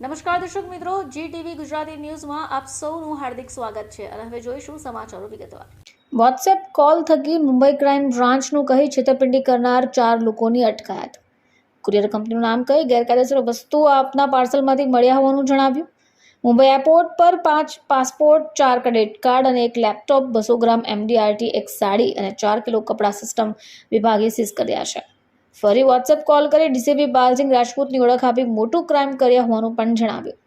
નમસ્કાર દર્શક મિત્રો જી ટીવી ગુજરાતી ન્યૂઝમાં આપ સૌનું હાર્દિક સ્વાગત છે અને હવે જોઈશું સમાચારો વિગતવાર. વોટ્સએપ કોલ થકી મુંબઈ ક્રાઇમ બ્રાન્ચનું કહી છેતરપિંડી કરનાર ચાર લોકોની અટકાયત. કુરિયર કંપનીનું નામ કહી ગેરકાયદેસર વસ્તુઓ આપના પાર્સલમાંથી મળ્યા હોવાનું જણાવ્યું. મુંબઈ એરપોર્ટ પર પાંચ પાસપોર્ટ, ચાર ક્રેડિટ કાર્ડ અને એક લેપટોપ, બસો ગ્રામ એમડીઆરટી એક સાડી અને ચાર કિલો કપડાં સિસ્ટમ વિભાગે સીઝ કર્યા છે. ફરી વોટ્સએપ કોલ કરી ડીસીપી બાલસિંહ રાજપૂતની ઓળખ આપી મોટું ક્રાઇમ કર્યા હોવાનું પણ જણાવ્યું.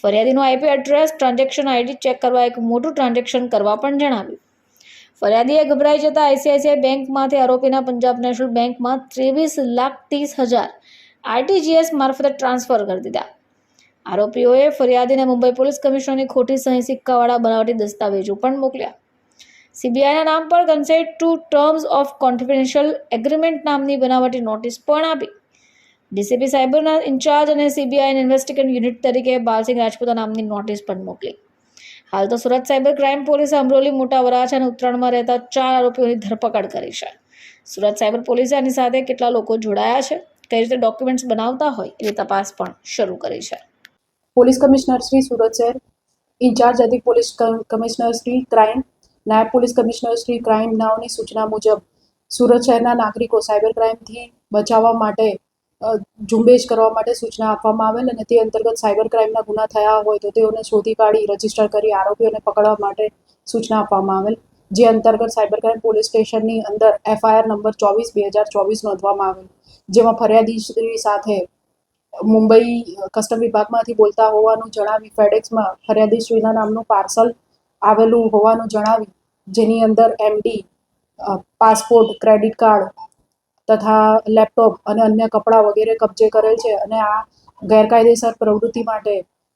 ફરિયાદીનું IP address transaction ID check કરવા એક મોટું ટ્રાન્ઝેક્શન કરવા પણ જણાવ્યું. ફરિયાદીએ ગભરાઈ જતા આઈસીઆઈસીઆઈ બેંકમાંથી આરોપીના પંજાબ નેશનલ બેંકમાં ત્રેવીસ લાખ ત્રીસ હજાર આરટીજીએસ મારફતે ટ્રાન્સફર કરી દીધા. આરોપીઓએ ફરિયાદીને મુંબઈ પોલીસ કમિશનરની ખોટી સહી સિક્કાવાળા બનાવટી દસ્તાવેજો પણ મોકલ્યા. સીબીઆઈના નામ પર consent to terms of confidential agreement નામની બનાવટી નોટિસ પણ આપી. ડીસીપી સાયબરના ઇન્ચાર્જ અને સીબીઆઈ ઇન્વેસ્ટિગેશન યુનિટ તરીકે બાલસિંહ રાજપૂતા નામની નોટિસ પણ મોકલી. હાલ તો સુરત સાયબર ક્રાઇમ પોલીસે અમરોલી, મોટા વરાછા અને ઉત્તરાયણમાં રહેતા ચાર આરોપીઓની ધરપકડ કરી છે. સુરત સાયબર પોલીસે આની સાથે કેટલા લોકો જોડાયા છે, કઈ રીતે ડોક્યુમેન્ટ્સ બનાવતા હોય એની તપાસ પણ શરૂ કરી છે. પોલીસ કમિશનર શ્રી સુરત શહેર, ઇન્ચાર્જ અધિક પોલીસ કમ- કમિશનર શ્રી ક્રાઇમ નાયબ પોલીસ કમિશનર શ્રી ક્રાઇમ નાવની સૂચના મુજબ સુરત શહેરના નાગરિકો સાયબર ક્રાઇમથી બચાવવા માટે ઝુંબેશ કરવા માટે સૂચના આપવામાં આવેલ અને તે અંતર્ગત સાયબર ક્રાઇમના ગુના થયા હોય તો તેઓને શોધી કાઢી, રજિસ્ટર કરી, આરોપીઓને પકડવા માટે સૂચના આપવામાં આવેલ. જે અંતર્ગત સાયબર ક્રાઇમ પોલીસ સ્ટેશનની અંદર એફઆઈઆર નંબર ચોવીસ બે હજાર ચોવીસ નોંધવામાં આવેલ. જેમાં ફરિયાદી સાથે મુંબઈ કસ્ટમ વિભાગમાંથી બોલતા હોવાનું જણાવી, ફેડેક્સમાં ફરિયાદીશ્રીના નામનું પાર્સલ આવેલું હોવાનું જણાવી, જેની અંદર એમડી પાસપોર્ટ, ક્રેડિટ કાર્ડ તથા લેપટોપ અને અન્ય કપડાં વગેરે કબજે કરેલ છે અને આ ગેરકાયદેસર પ્રવૃત્તિ માટે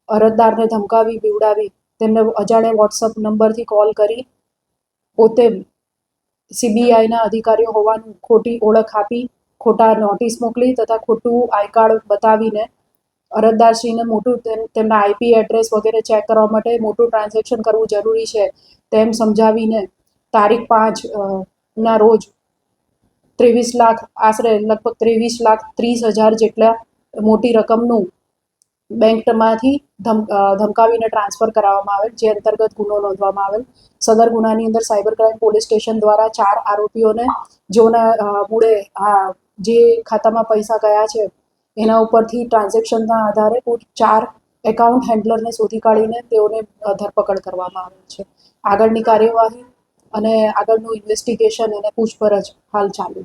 અરજદારને ધમકાવી બીવડાવી તેમને અજાણે વોટ્સઅપ નંબરથી કોલ કરી, પોતે સીબીઆઈના અધિકારીઓ હોવાનું ખોટી ઓળખ આપી, ખોટા નોટિસ મોકલી તથા ખોટું આઈ કાર્ડ બતાવીને અરજદારશ્રીને મોટું તેમ- તેમના આઈપી એડ્રેસ વગેરે ચેક કરવા માટે મોટું ટ્રાન્ઝેક્શન કરવું જરૂરી છે, તેમ સમજાવીને તારીખ પાંચ ના રોજ ત્રેવીસ લાખ, આશરે લગભગ ત્રેવીસ લાખ ત્રીસ હજાર જેટલા મોટી રકમનું બેંકમાંથી ધમ ધમકાવીને ટ્રાન્સફર કરાવવામાં આવેલ, જે અંતર્ગત ગુનો નોંધવામાં આવેલ. સદર ગુનાની અંદર સાયબર ક્રાઇમ પોલીસ સ્ટેશન દ્વારા ચાર આરોપીઓને જેઓના મૂળે જે ખાતામાં પૈસા ગયા છે એના ઉપરથી ટ્રાન્ઝેક્શનના આધારે કુલ ચાર એકાઉન્ટ હેન્ડલરને શોધી કાઢીને તેઓને ધરપકડ કરવામાં આવે છે. આગળની કાર્યવાહી અને આગળનું ઇન્વેસ્ટિગેશન અને પૂછપરછ હાલ ચાલુ